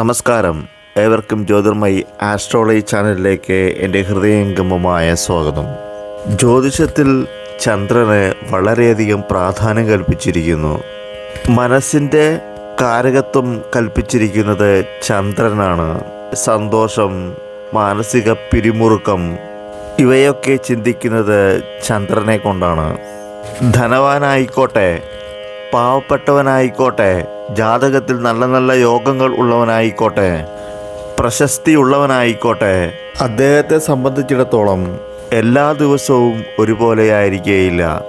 നമസ്കാരം. ഏവർക്കും ജ്യോതിർമയി ആസ്ട്രോളജി ചാനലിലേക്ക് എന്റെ ഹൃദയംഗമമായ സ്വാഗതം. ജ്യോതിഷത്തിൽ ചന്ദ്രന് വളരെയധികം പ്രാധാന്യം കൽപ്പിച്ചിരിക്കുന്നു. മനസ്സിന്റെ കാരകത്വം കൽപ്പിച്ചിരിക്കുന്നത് ചന്ദ്രനാണ്. സന്തോഷം മാനസിക പിരിമുറുക്കം ഇവയൊക്കെ ചിന്തിക്കുന്നത് ചന്ദ്രനെ കൊണ്ടാണ്. ധനവാനായിക്കോട്ടെ പാവപ്പെട്ടവനായിക്കോട്ടെ. ജാതകത്തിൽ നല്ല നല്ല യോഗങ്ങൾ ഉള്ളവനായിക്കോട്ടെ. പ്രശസ്തി ഉള്ളവനായിക്കോട്ടെ. അദ്ദേഹത്തെ സംബന്ധിച്ചിടത്തോളം എല്ലാ ദിവസവും ഒരുപോലെയായിരിക്കേയില്ല.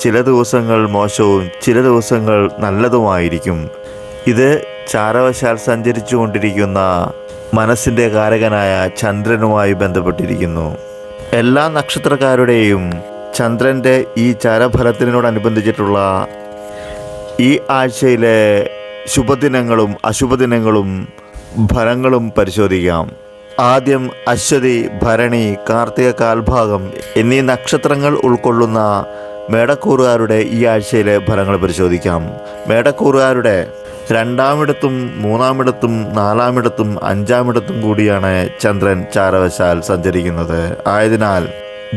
ചില ദിവസങ്ങൾ മോശവും ചില ദിവസങ്ങൾ നല്ലതുമായിരിക്കും. ഇത് ചാരവശാൽ സഞ്ചരിച്ചു കൊണ്ടിരിക്കുന്ന മനസ്സിന്റെ കാരകനായ ചന്ദ്രനുമായി ബന്ധപ്പെട്ടിരിക്കുന്നു. എല്ലാ നക്ഷത്രക്കാരുടെയും ചന്ദ്രന്റെ ഈ ചാരഫലത്തിനോടനുബന്ധിച്ചിട്ടുള്ള ഈ ആഴ്ചയിലെ ശുഭദിനങ്ങളും അശുഭദിനങ്ങളും ഫലങ്ങളും പരിശോധിക്കാം. ആദ്യം അശ്വതി ഭരണി കാർത്തിക കാൽഭാഗം എന്നീ നക്ഷത്രങ്ങൾ ഉൾക്കൊള്ളുന്ന മേടക്കൂറുകാരുടെ ഈ ആഴ്ചയിലെ ഫലങ്ങൾ പരിശോധിക്കാം. മേടക്കൂറുകാരുടെ രണ്ടാമിടത്തും മൂന്നാമിടത്തും നാലാമിടത്തും അഞ്ചാമിടത്തും കൂടിയാണ് ചന്ദ്രൻ ചാരവശാൽ സഞ്ചരിക്കുന്നത്. ആയതിനാൽ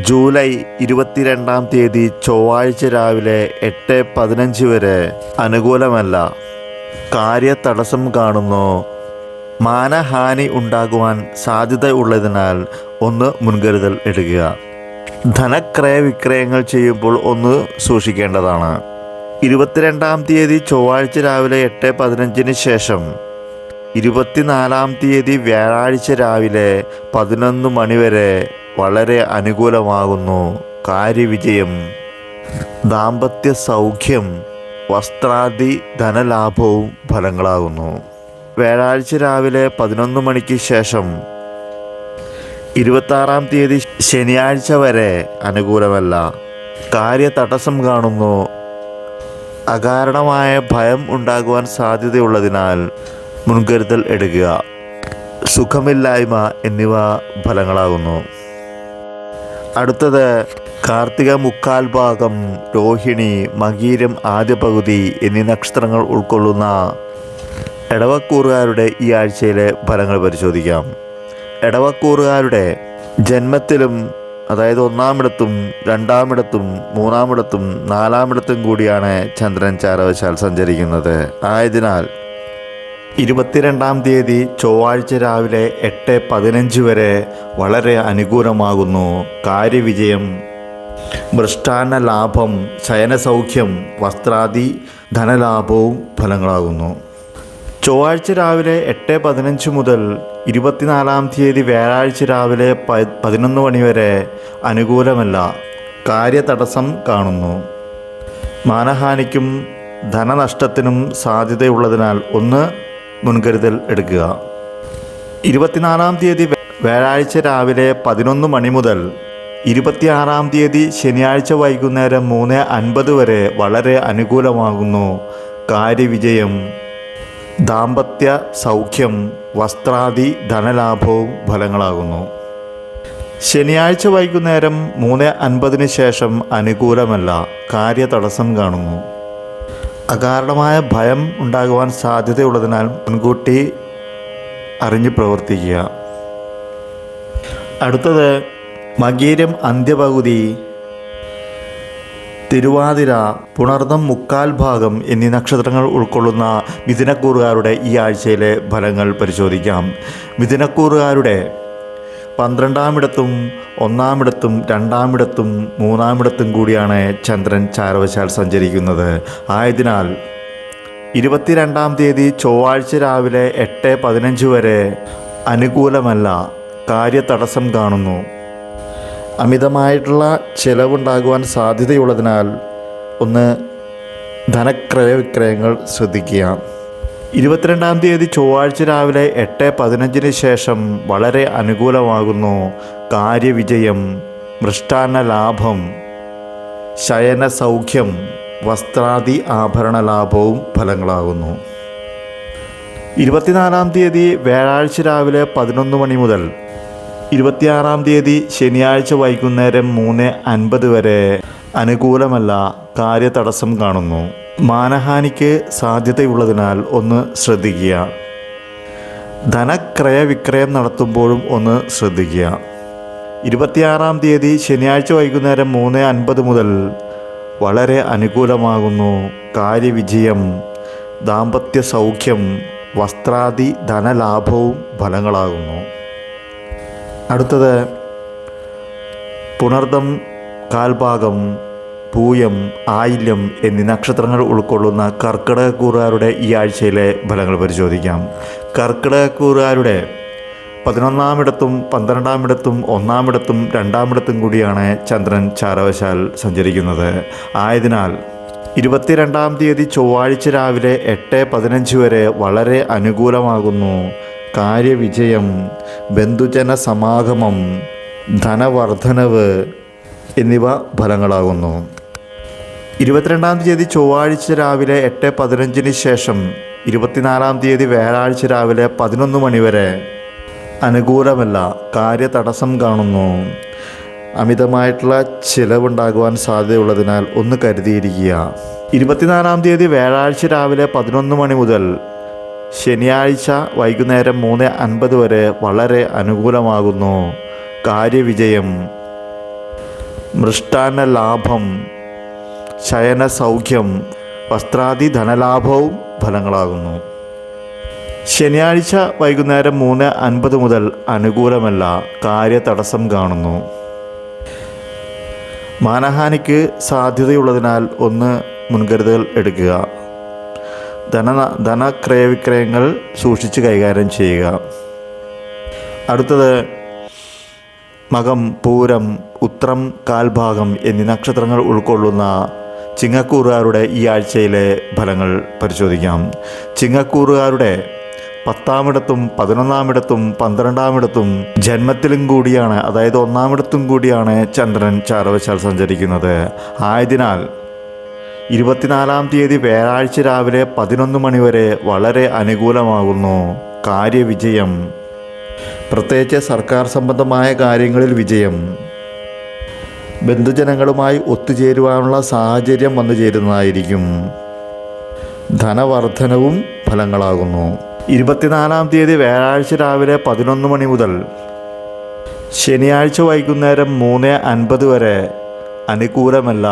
ജൂലൈ ഇരുപത്തിരണ്ടാം തീയതി ചൊവ്വാഴ്ച രാവിലെ എട്ട് പതിനഞ്ച് വരെ അനുകൂലമല്ല. കാര്യ തടസ്സം കാണുന്നു. മാനഹാനി ഉണ്ടാകുവാൻ സാധ്യത ഉള്ളതിനാൽ ഒന്ന് മുൻകരുതൽ എടുക്കുക. ധനക്രയ വിക്രയങ്ങൾ ചെയ്യുമ്പോൾ ഒന്ന് സൂക്ഷിക്കേണ്ടതാണ്. ഇരുപത്തിരണ്ടാം തീയതി ചൊവ്വാഴ്ച രാവിലെ എട്ട് പതിനഞ്ചിന് ശേഷം ഇരുപത്തിനാലാം തീയതി വ്യാഴാഴ്ച രാവിലെ പതിനൊന്ന് മണിവരെ വളരെ അനുകൂലമാകുന്നു. കാര്യവിജയം ദാമ്പത്യ സൗഖ്യം വസ്ത്രാദി ധനലാഭവും ഫലങ്ങളാകുന്നു. വ്യാഴാഴ്ച രാവിലെ പതിനൊന്ന് മണിക്ക് ശേഷം ഇരുപത്താറാം തീയതി ശനിയാഴ്ച വരെ അനുകൂലമല്ല. കാര്യ തടസ്സം കാണുന്നു. അകാരണമായ ഭയം ഉണ്ടാകുവാൻ സാധ്യതയുള്ളതിനാൽ മുൻകരുതൽ എടുക്കുക. സുഖമില്ലായ്മ എന്നിവ ഫലങ്ങളാകുന്നു. അടുത്തത് കാർത്തിക മുക്കാൽ ഭാഗം രോഹിണി മകീരം ആദ്യ പകുതി എന്നീ നക്ഷത്രങ്ങൾ ഉൾക്കൊള്ളുന്ന എടവക്കൂറുകാരുടെ ഈ ആഴ്ചയിലെ ഫലങ്ങൾ പരിശോധിക്കാം. എടവക്കൂറുകാരുടെ ജന്മത്തിലും അതായത് ഒന്നാമിടത്തും രണ്ടാമിടത്തും മൂന്നാമിടത്തും നാലാമിടത്തും കൂടിയാണ് ചന്ദ്രൻ ചാരവശാൽ സഞ്ചരിക്കുന്നത്. ആയതിനാൽ ഇരുപത്തിരണ്ടാം തീയതി ചൊവ്വാഴ്ച രാവിലെ എട്ട് പതിനഞ്ച് വരെ വളരെ അനുകൂലമാകുന്നു. കാര്യവിജയം. ഭൃഷ്ടാന ലാഭം ശയനസൗഖ്യം വസ്ത്രാദി ധനലാഭവും ഫലങ്ങളാകുന്നു. ചൊവ്വാഴ്ച രാവിലെ എട്ട് പതിനഞ്ച് മുതൽ ഇരുപത്തിനാലാം തീയതി വ്യാഴാഴ്ച രാവിലെ പ പതിനൊന്ന് മണി വരെ അനുകൂലമല്ല. കാര്യതടസ്സം കാണുന്നു. മാനഹാനിക്കും ധനനഷ്ടത്തിനും സാധ്യതയുള്ളതിനാൽ ഒന്ന് മുൻകരുതൽ എടുക്കുക. ഇരുപത്തിനാലാം തീയതി വ്യാഴാഴ്ച രാവിലെ പതിനൊന്ന് മണി മുതൽ ഇരുപത്തിയാറാം തീയതി ശനിയാഴ്ച വൈകുന്നേരം മൂന്ന് അൻപത് വരെ വളരെ അനുകൂലമാകുന്നു. കാര്യവിജയം ദാമ്പത്യ സൗഖ്യം വസ്ത്രാദി ധനലാഭവും ഫലങ്ങളാകുന്നു. ശനിയാഴ്ച വൈകുന്നേരം മൂന്ന് അൻപതിന് ശേഷം അനുകൂലമല്ല കാര്യതടസ്സം കാണുന്നു. അകാരണമായ ഭയം ഉണ്ടാകുവാൻ സാധ്യതയുള്ളതിനാൽ മുൻകൂട്ടി അറിഞ്ഞു പ്രവർത്തിക്കുക. അടുത്തത് മകീരം അന്ത്യപകുതി തിരുവാതിര പുണർന്നം മുക്കാൽ ഭാഗം എന്നീ നക്ഷത്രങ്ങൾ ഉൾക്കൊള്ളുന്ന മിഥുനക്കൂറുകാരുടെ ഈ ആഴ്ചയിലെ ഫലങ്ങൾ പരിശോധിക്കാം. മിഥുനക്കൂറുകാരുടെ പന്ത്രണ്ടാമിടത്തും ഒന്നാമിടത്തും രണ്ടാമിടത്തും മൂന്നാമിടത്തും കൂടിയാണ് ചന്ദ്രൻ ചാരവശാൽ സഞ്ചരിക്കുന്നത്. ആയതിനാൽ ഇരുപത്തിരണ്ടാം തീയതി ചൊവ്വാഴ്ച രാവിലെ എട്ട് പതിനഞ്ച് വരെ അനുകൂലമല്ല കാര്യതടസ്സം കാണുന്നു. അമിതമായിട്ടുള്ള ചിലവുണ്ടാകുവാൻ സാധ്യതയുള്ളതിനാൽ ഒന്ന് ധനക്രയവിക്രയങ്ങൾ ശ്രദ്ധിക്കുക. ഇരുപത്തിരണ്ടാം തീയതി ചൊവ്വാഴ്ച രാവിലെ എട്ട് പതിനഞ്ചിന് ശേഷം വളരെ അനുകൂലമാകുന്നു. കാര്യവിജയം മൃഷ്ടാന്ന ലാഭം ശയന സൗഖ്യം വസ്ത്രാദി ആഭരണ ലാഭവും ഫലങ്ങളാകുന്നു. ഇരുപത്തിനാലാം തീയതി വ്യാഴാഴ്ച രാവിലെ പതിനൊന്ന് മണി മുതൽ ഇരുപത്തിയാറാം തീയതി ശനിയാഴ്ച വൈകുന്നേരം മൂന്ന് അൻപത് വരെ അനുകൂലമല്ല കാര്യതടസ്സം കാണുന്നു. മാനഹാനിക്ക് സാധ്യതയുള്ളതിനാൽ ഒന്ന് ശ്രദ്ധിക്കുക. ധനക്രയ വിക്രയം നടത്തുമ്പോഴും ഒന്ന് ശ്രദ്ധിക്കുക. ഇരുപത്തിയാറാം തീയതി ശനിയാഴ്ച വൈകുന്നേരം മൂന്ന് അൻപത് മുതൽ വളരെ അനുകൂലമാകുന്നു. കാര്യവിജയം ദാമ്പത്യ സൗഖ്യം വസ്ത്രാദി ധനലാഭവും ഫലങ്ങളാകുന്നു. അടുത്തത് പുണർദം കാൽഭാഗം. പൂയം ആയില്യം എന്നീ നക്ഷത്രങ്ങൾ ഉൾക്കൊള്ളുന്ന കർക്കിടകക്കൂറുകാരുടെ ഈ ആഴ്ചയിലെ ഫലങ്ങൾ പരിശോധിക്കാം. കർക്കിടകക്കൂറുകാരുടെ പതിനൊന്നാമിടത്തും പന്ത്രണ്ടാമിടത്തും ഒന്നാമിടത്തും രണ്ടാമിടത്തും കൂടിയാണ് ചന്ദ്രൻ ചാരവശാൽ സഞ്ചരിക്കുന്നത്. ആയതിനാൽ ഇരുപത്തിരണ്ടാം തീയതി ചൊവ്വാഴ്ച രാവിലെ എട്ട് പതിനഞ്ച് വരെ വളരെ അനുകൂലമാകുന്നു. കാര്യവിജയം ബന്ധുജന സമാഗമം ധനവർദ്ധനവ് എന്നിവ ഫലങ്ങളാകുന്നു. ഇരുപത്തിരണ്ടാം തീയതി ചൊവ്വാഴ്ച രാവിലെ എട്ട് പതിനഞ്ചിന് ശേഷം ഇരുപത്തിനാലാം തീയതി വ്യാഴാഴ്ച രാവിലെ പതിനൊന്ന് മണിവരെ അനുകൂലമല്ല കാര്യതടസ്സം കാണുന്നു. അമിതമായിട്ടുള്ള ചിലവുണ്ടാകുവാൻ സാധ്യതയുള്ളതിനാൽ ഒന്ന് കരുതിയിരിക്കുക. ഇരുപത്തിനാലാം തീയതി വ്യാഴാഴ്ച രാവിലെ പതിനൊന്ന് മണി മുതൽ ശനിയാഴ്ച വൈകുന്നേരം മൂന്ന് അൻപത് വരെ വളരെ അനുകൂലമാകുന്നു. കാര്യവിജയം. മൃഷ്ടാന്ന ലാഭം. ശയന സൗഖ്യം വസ്ത്രാദി ധനലാഭവും ഫലങ്ങളാകുന്നു. ശനിയാഴ്ച വൈകുന്നേരം മൂന്ന് അൻപത് മുതൽ അനുകൂലമല്ല കാര്യതടസ്സം കാണുന്നു. മാനഹാനിക്ക് സാധ്യതയുള്ളതിനാൽ ഒന്ന് മുൻകരുതൽ എടുക്കുക. ധന ധനക്രയവിക്രയങ്ങൾ സൂക്ഷിച്ച് കൈകാര്യം ചെയ്യുക. അടുത്തത് മകം പൂരം ഉത്രം കാൽഭാഗം എന്നീ നക്ഷത്രങ്ങൾ ഉൾക്കൊള്ളുന്ന ചിങ്ങക്കൂറുകാരുടെ ഈ ആഴ്ചയിലെ ഫലങ്ങൾ പരിശോധിക്കാം. ചിങ്ങക്കൂറുകാരുടെ പത്താമിടത്തും പതിനൊന്നാമിടത്തും പന്ത്രണ്ടാമിടത്തും ജന്മത്തിലും കൂടിയാണ് അതായത് ഒന്നാമിടത്തും കൂടിയാണ് ചന്ദ്രൻ ചാരവശാൽ സഞ്ചരിക്കുന്നത്. ആയതിനാൽ ഇരുപത്തിനാലാം തീയതി വ്യാഴാഴ്ച രാവിലെ പതിനൊന്ന് മണിവരെ വളരെ അനുകൂലമാകുന്നു. കാര്യവിജയം. പ്രത്യേകിച്ച് സർക്കാർ സംബന്ധമായ കാര്യങ്ങളിൽ വിജയം. ബന്ധുജനങ്ങളുമായി ഒത്തുചേരുവാനുള്ള സാഹചര്യം വന്നു ചേരുന്നതായിരിക്കും. ധനവർദ്ധനവും ഫലങ്ങളാകുന്നു. ഇരുപത്തിനാലാം തീയതി വ്യാഴാഴ്ച രാവിലെ പതിനൊന്ന് മണി മുതൽ ശനിയാഴ്ച വൈകുന്നേരം മൂന്ന് അൻപത് വരെ അനുകൂലമല്ല.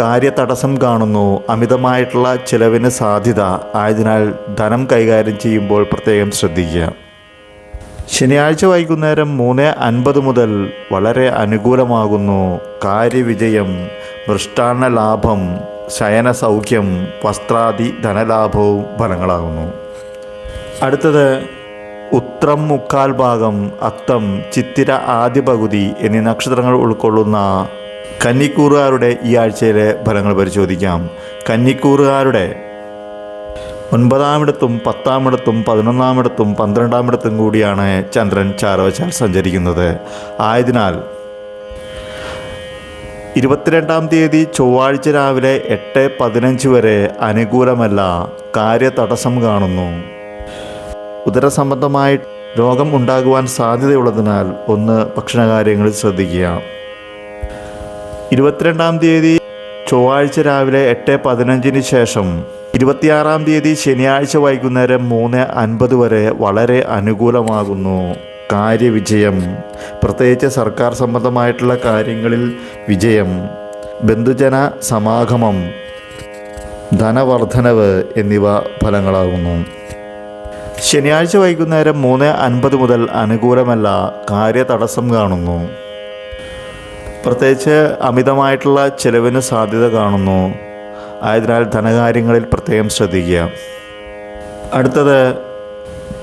കാര്യതടസ്സം കാണുന്നു. അമിതമായിട്ടുള്ള ചിലവിന് സാധ്യത ആയതിനാൽ ധനം കൈകാര്യം ചെയ്യുമ്പോൾ പ്രത്യേകം ശ്രദ്ധിക്കുക. ശനിയാഴ്ച വൈകുന്നേരം മൂന്ന് അൻപത് മുതൽ വളരെ അനുകൂലമാകുന്നു. കാര്യവിജയം മൃഷ്ടാന്ന ലാഭം ശയന സൗഖ്യം വസ്ത്രാദി ധനലാഭവും ഫലങ്ങളാകുന്നു. അടുത്തത് ഉത്രം മുക്കാൽ ഭാഗം അത്തം ചിത്തിര ആദ്യ പകുതി എന്നീ നക്ഷത്രങ്ങൾ ഉൾക്കൊള്ളുന്ന കന്നിക്കൂറുകാരുടെ ഈ ആഴ്ചയിലെ ഫലങ്ങൾ പരിശോധിക്കാം. കന്നിക്കൂറുകാരുടെ ഒൻപതാമിടത്തും പത്താമിടത്തും പതിനൊന്നാമിടത്തും പന്ത്രണ്ടാമിടത്തും കൂടിയാണ് ചന്ദ്രൻ ചാരവശാൽ സഞ്ചരിക്കുന്നത്. ആയതിനാൽ ഇരുപത്തിരണ്ടാം തീയതി ചൊവ്വാഴ്ച രാവിലെ എട്ട് പതിനഞ്ച് വരെ അനുകൂലമല്ല കാര്യതടസ്സം കാണുന്നു. ഉദരസംബന്ധമായി രോഗം ഉണ്ടാകുവാൻ സാധ്യതയുള്ളതിനാൽ ഒന്ന് ഭക്ഷണകാര്യങ്ങളിൽ ശ്രദ്ധിക്കുക. ഇരുപത്തിരണ്ടാം തീയതി ചൊവ്വാഴ്ച രാവിലെ എട്ട് പതിനഞ്ചിന് ശേഷം ഇരുപത്തിയാറാം തീയതി ശനിയാഴ്ച വൈകുന്നേരം മൂന്ന് അൻപത് വരെ വളരെ അനുകൂലമാകുന്നു. കാര്യവിജയം. പ്രത്യേകിച്ച് സർക്കാർ സംബന്ധമായിട്ടുള്ള കാര്യങ്ങളിൽ വിജയം. ബന്ധുജന സമാഗമം. ധനവർദ്ധനവ് എന്നിവ ഫലങ്ങളാകുന്നു. ശനിയാഴ്ച വൈകുന്നേരം മൂന്ന് അൻപത് മുതൽ അനുകൂലമല്ല കാര്യതടസ്സം കാണുന്നു. പ്രത്യേകിച്ച് അമിതമായിട്ടുള്ള ചിലവിന് സാധ്യത കാണുന്നു. ആയതിനാൽ ധനകാര്യങ്ങളിൽ പ്രത്യേകം ശ്രദ്ധിക്കുക. അടുത്തത്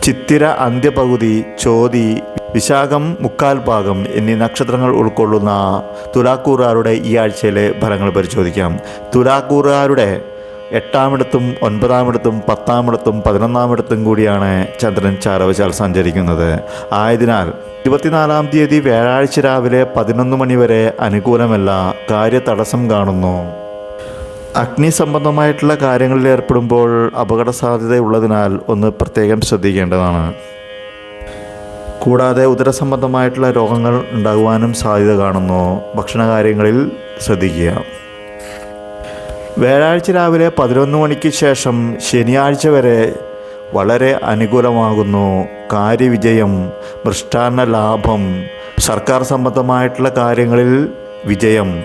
ചിത്തിര അന്ത്യപകുതി ചോതി വിശാഖം മുക്കാൽ ഭാഗം എന്നീ നക്ഷത്രങ്ങൾ ഉൾക്കൊള്ളുന്ന തുലാക്കൂറുകാരുടെ ഈ ആഴ്ചയിലെ ഫലങ്ങൾ പരിശോധിക്കാം. തുലാക്കൂറുകാരുടെ എട്ടാമിടത്തും ഒൻപതാമിടത്തും പത്താമിടത്തും പതിനൊന്നാമിടത്തും കൂടിയാണ് ചന്ദ്രൻ ചാരവശാൽ സഞ്ചരിക്കുന്നത്. ആയതിനാൽ ഇരുപത്തിനാലാം തീയതി വ്യാഴാഴ്ച രാവിലെ പതിനൊന്ന് മണി വരെ അനുകൂലമല്ല കാര്യതടസ്സം കാണുന്നു. അഗ്നി സംബന്ധമായിട്ടുള്ള കാര്യങ്ങളിൽ ഏർപ്പെടുമ്പോൾ അപകട സാധ്യതയുള്ളതിനാൽ ഒന്ന് പ്രത്യേകം ശ്രദ്ധിക്കേണ്ടതാണ്. കൂടാതെ ഉദരസംബന്ധമായിട്ടുള്ള രോഗങ്ങൾ ഉണ്ടാകുവാനും സാധ്യത കാണുന്നു. ഭക്ഷണകാര്യങ്ങളിൽ ശ്രദ്ധിക്കുക. വ്യാഴാഴ്ച രാവിലെ പതിനൊന്ന് മണിക്ക് ശേഷം ശനിയാഴ്ച വരെ വളരെ അനുകൂലമാകുന്നു. കാര്യവിജയം മൃഷ്ടാന്ന ലാഭം സർക്കാർ സംബന്ധമായിട്ടുള്ള കാര്യങ്ങളിൽ വിജയം.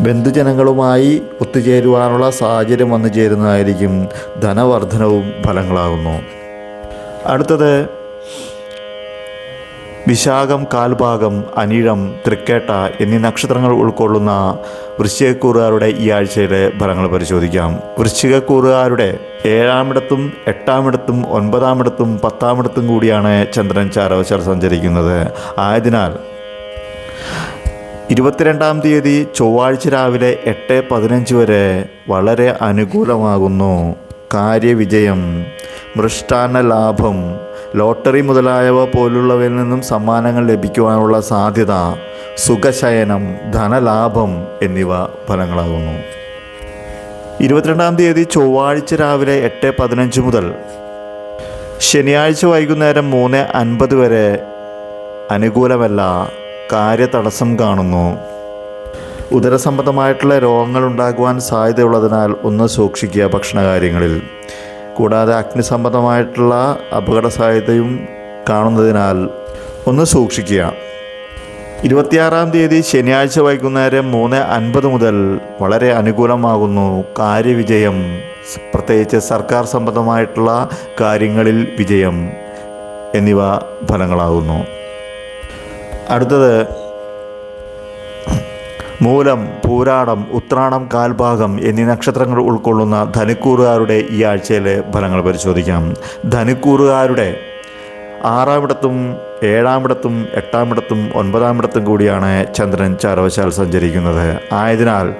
ബന്ധുജനങ്ങളുമായി ഒത്തുചേരുവാനുള്ള സാഹചര്യം വന്നു ചേരുന്നതായിരിക്കും ധനവർദ്ധനവും ഫലങ്ങളാകുന്നു. അടുത്തത് വിശാഖം കാൽഭാഗം അനിഴം തൃക്കേട്ട എന്നീ നക്ഷത്രങ്ങൾ ഉൾക്കൊള്ളുന്ന വൃശ്ചികക്കൂറുകാരുടെ ഈ ആഴ്ചയിലെ ഫലങ്ങൾ പരിശോധിക്കാം. വൃശ്ചികക്കൂറുകാരുടെ ഏഴാമിടത്തും എട്ടാമിടത്തും ഒൻപതാമിടത്തും പത്താമിടത്തും കൂടിയാണ് ചന്ദ്രൻ ചാരവശാൽ സഞ്ചരിക്കുന്നത്. ആയതിനാൽ ഇരുപത്തിരണ്ടാം തീയതി ചൊവ്വാഴ്ച രാവിലെ എട്ട് പതിനഞ്ച് വരെ വളരെ അനുകൂലമാകുന്നു. കാര്യവിജയം മൃഷ്ടാന്ന ലാഭം ലോട്ടറി മുതലായവ പോലുള്ളവയിൽ നിന്നും സമ്മാനങ്ങൾ ലഭിക്കുവാനുള്ള സാധ്യത സുഖശയനം ധനലാഭം എന്നിവ ഫലങ്ങളാകുന്നു. ഇരുപത്തിരണ്ടാം തീയതി ചൊവ്വാഴ്ച രാവിലെ എട്ട് പതിനഞ്ച് മുതൽ ശനിയാഴ്ച വൈകുന്നേരം മൂന്ന് അൻപത് വരെ അനുകൂലമല്ല കാര്യതടസ്സം കാണുന്നു. ഉദരസംബന്ധമായിട്ടുള്ള രോഗങ്ങൾ ഉണ്ടാകുവാൻ സാധ്യതയുള്ളതിനാൽ ഒന്ന് സൂക്ഷിക്കുക ഭക്ഷണകാര്യങ്ങളിൽ. കൂടാതെ അഗ്നിസംബന്ധമായിട്ടുള്ള അപകട സാധ്യതയും കാണുന്നതിനാൽ ഒന്ന് സൂക്ഷിക്കുക. ഇരുപത്തിയാറാം തീയതി ശനിയാഴ്ച വൈകുന്നേരം മൂന്ന് അൻപത് മുതൽ വളരെ അനുകൂലമാകുന്നു കാര്യവിജയം. പ്രത്യേകിച്ച് സർക്കാർ സംബന്ധമായിട്ടുള്ള കാര്യങ്ങളിൽ വിജയം. എന്നിവ ഫലങ്ങളാകുന്നു. അടുത്തത് മൂലം പൂരാടം ഉത്രാടം കാൽഭാഗം എന്നീ നക്ഷത്രങ്ങൾ ഉൾക്കൊള്ളുന്ന ധനുക്കൂറുകാരുടെ ഈ ആഴ്ചയിലെ ഫലങ്ങൾ പരിശോധിക്കാം. ധനുക്കൂറുകാരുടെ ആറാമിടത്തും ഏഴാമിടത്തും എട്ടാമിടത്തും ഒൻപതാമിടത്തും കൂടിയാണ് ചന്ദ്രൻ ചാരവശാൽ സഞ്ചരിക്കുന്നത്. ആയതിനാൽ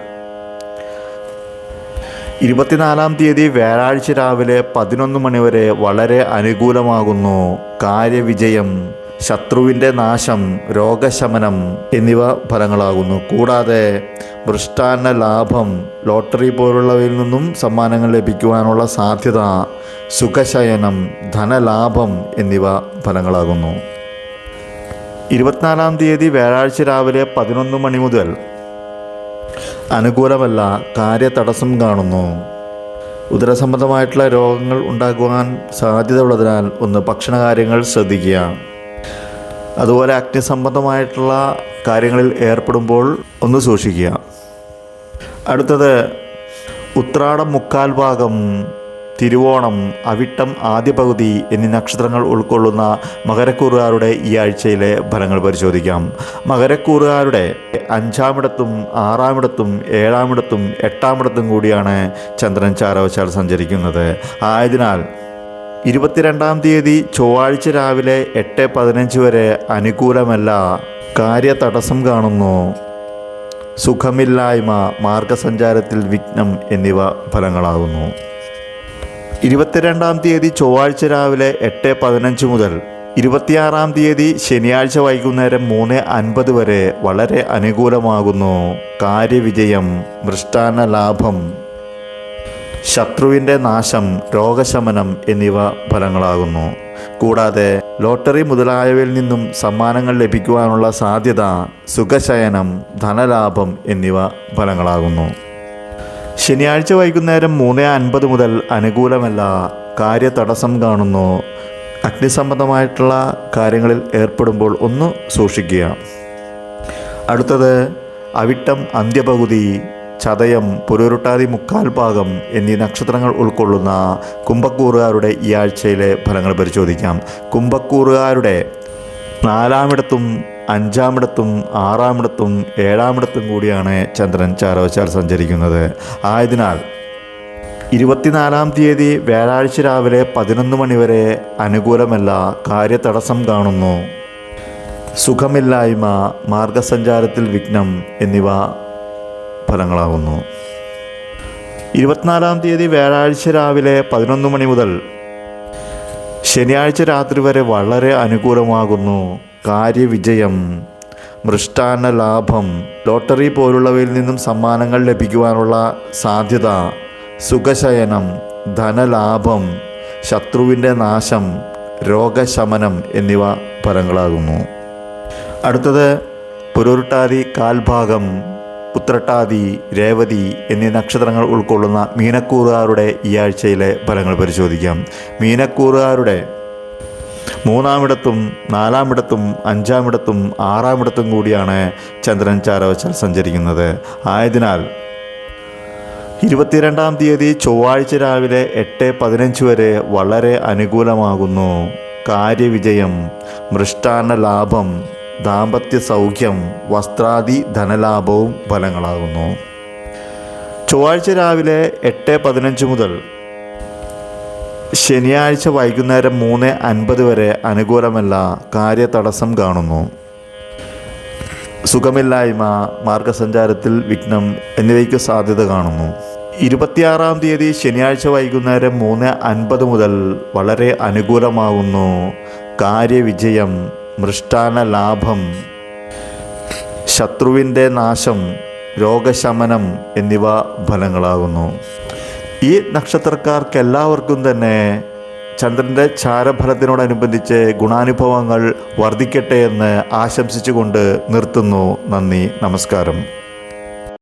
ഇരുപത്തിനാലാം തീയതി വ്യാഴാഴ്ച രാവിലെ പതിനൊന്ന് മണിവരെ വളരെ അനുകൂലമാകുന്നു. കാര്യവിജയം ശത്രുവിന്റെ നാശം രോഗശമനം എന്നിവ ഫലങ്ങളാകുന്നു. കൂടാതെ മൃഷ്ടാന്ന ലാഭം ലോട്ടറി പോലുള്ളവയിൽ നിന്നും സമ്മാനങ്ങൾ ലഭിക്കുവാനുള്ള സാധ്യത സുഖശയനം ധനലാഭം എന്നിവ ഫലങ്ങളാകുന്നു. ഇരുപത്തിനാലാം തീയതി വ്യാഴാഴ്ച രാവിലെ പതിനൊന്ന് മണി മുതൽ അനുകൂലമല്ല കാര്യതടസ്സം കാണുന്നു. ഉദരസംബന്ധമായിട്ടുള്ള രോഗങ്ങൾ ഉണ്ടാകുവാൻ സാധ്യതയുള്ളതിനാൽ ഒന്ന് ഭക്ഷണകാര്യങ്ങൾ ശ്രദ്ധിക്കുക. അതുപോലെ അഗ്നിസംബന്ധമായിട്ടുള്ള കാര്യങ്ങളിൽ ഏർപ്പെടുമ്പോൾ ഒന്ന് സൂക്ഷിക്കുക. അടുത്തത് ഉത്രാടം മുക്കാൽ ഭാഗം തിരുവോണം അവിട്ടം ആദ്യ പകുതി എന്നീ നക്ഷത്രങ്ങൾ ഉൾക്കൊള്ളുന്ന മകരക്കൂറുകാരുടെ ഈ ആഴ്ചയിലെ ഫലങ്ങൾ പരിശോധിക്കാം. മകരക്കൂറുകാരുടെ അഞ്ചാമിടത്തും ആറാമിടത്തും ഏഴാമിടത്തും എട്ടാമിടത്തും കൂടിയാണ് ചന്ദ്രൻ ചാരവശാൽ സഞ്ചരിക്കുന്നത്. ആയതിനാൽ ഇരുപത്തിരണ്ടാം തീയതി ചൊവ്വാഴ്ച രാവിലെ എട്ട് പതിനഞ്ച് വരെ അനുകൂലമല്ല. കാര്യതടസ്സം കാണുന്നു. സുഖമില്ലായ്മ മാർഗസഞ്ചാരത്തിൽ വിഘ്നം എന്നിവ ഫലങ്ങളാകുന്നു. ഇരുപത്തിരണ്ടാം തീയതി ചൊവ്വാഴ്ച രാവിലെ എട്ട് പതിനഞ്ച് മുതൽ ഇരുപത്തിയാറാം തീയതി ശനിയാഴ്ച വൈകുന്നേരം മൂന്ന് അൻപത് വരെ വളരെ അനുകൂലമാകുന്നു. കാര്യവിജയം മൃഷ്ടാന്ന ലാഭം ശത്രുവിന്റെ നാശം രോഗശമനം എന്നിവ ഫലങ്ങളാകുന്നു. കൂടാതെ ലോട്ടറി മുതലായവയിൽ നിന്നും സമ്മാനങ്ങൾ ലഭിക്കുവാനുള്ള സാധ്യത സുഖശയനം ധനലാഭം എന്നിവ ഫലങ്ങളാകുന്നു. ശനിയാഴ്ച വൈകുന്നേരം മൂന്ന് അൻപത് മുതൽ അനുകൂലമല്ല കാര്യതടസ്സം കാണുന്നു. അഗ്നിസംബന്ധമായിട്ടുള്ള കാര്യങ്ങളിൽ ഏർപ്പെടുമ്പോൾ ഒന്ന് സൂക്ഷിക്കുക. അടുത്തത് അവിട്ടം അന്ത്യപകുതി ചതയം പുരുരുട്ടാതി മുക്കാൽ ഭാഗം എന്നീ നക്ഷത്രങ്ങൾ ഉൾക്കൊള്ളുന്ന കുംഭക്കൂറുകാരുടെ ഈ ആഴ്ചയിലെ ഫലങ്ങൾ പരിശോധിക്കാം. കുംഭക്കൂറുകാരുടെ നാലാമിടത്തും അഞ്ചാമിടത്തും ആറാമിടത്തും ഏഴാമിടത്തും കൂടിയാണ് ചന്ദ്രൻ ചാരവശാൽ സഞ്ചരിക്കുന്നത്. ആയതിനാൽ ഇരുപത്തിനാലാം തീയതി വ്യാഴാഴ്ച രാവിലെ പതിനൊന്ന് മണിവരെ അനുകൂലമല്ല കാര്യതടസ്സം കാണുന്നു. സുഖമില്ലായ്മ മാർഗസഞ്ചാരത്തിൽ വിഘ്നം എന്നിവ ഫലങ്ങളാകുന്നു. ഇരുപത്തിനാലാം തീയതി വ്യാഴാഴ്ച രാവിലെ പതിനൊന്ന് മണി മുതൽ ശനിയാഴ്ച രാത്രി വരെ വളരെ അനുകൂലമാകുന്നു. കാര്യവിജയം മൃഷ്ടാന്ന ലാഭം ലോട്ടറി പോലുള്ളവയിൽ നിന്നും സമ്മാനങ്ങൾ ലഭിക്കുവാനുള്ള സാധ്യത സുഖശയനം ധനലാഭം ശത്രുവിന്റെ നാശം രോഗശമനം എന്നിവ ഫലങ്ങളാകുന്നു. അടുത്തത് പുരുരുട്ടാതി കാൽഭാഗം ഉത്രട്ടാതി രേവതി എന്നീ നക്ഷത്രങ്ങൾ ഉൾക്കൊള്ളുന്ന മീനക്കൂറുകാരുടെ ഈ ആഴ്ചയിലെ ഫലങ്ങൾ പരിശോധിക്കാം. മീനക്കൂറുകാരുടെ മൂന്നാമിടത്തും നാലാമിടത്തും അഞ്ചാമിടത്തും ആറാമിടത്തും കൂടിയാണ് ചന്ദ്രൻ ചാരവച്ചാൽ സഞ്ചരിക്കുന്നത്. ആയതിനാൽ ഇരുപത്തിരണ്ടാം തീയതി ചൊവ്വാഴ്ച രാവിലെ എട്ട് പതിനഞ്ച് വരെ വളരെ അനുകൂലമാകുന്നു. കാര്യവിജയം മൃഷ്ടാന്ന ലാഭം ദാമ്പത്യ സൗഖ്യം വസ്ത്രാദി ധനലാഭവും ഫലങ്ങളാകുന്നു. ചൊവ്വാഴ്ച രാവിലെ എട്ട് പതിനഞ്ച് മുതൽ ശനിയാഴ്ച വൈകുന്നേരം മൂന്ന് അൻപത് വരെ അനുകൂലമല്ല കാര്യതടസ്സം കാണുന്നു. സുഖമില്ലായ്മ മാർഗസഞ്ചാരത്തിൽ വിഘ്നം എന്നിവയ്ക്ക് സാധ്യത കാണുന്നു. ഇരുപത്തിയാറാം തീയതി ശനിയാഴ്ച വൈകുന്നേരം മൂന്ന് അൻപത് മുതൽ വളരെ അനുകൂലമാകുന്നു. കാര്യവിജയം മൃഷ്ടാന ലാഭം ശത്രുവിന്റെ നാശം രോഗശമനം എന്നിവ ഫലങ്ങളാകുന്നു. ഈ നക്ഷത്രക്കാർക്ക് എല്ലാവർക്കും തന്നെ ചന്ദ്രന്റെ ചാരഫലത്തിനോടനുബന്ധിച്ച് ഗുണാനുഭവങ്ങൾ വർദ്ധിക്കട്ടെ എന്ന് ആശംസിച്ചുകൊണ്ട് നിർത്തുന്നു. നന്ദി നമസ്കാരം.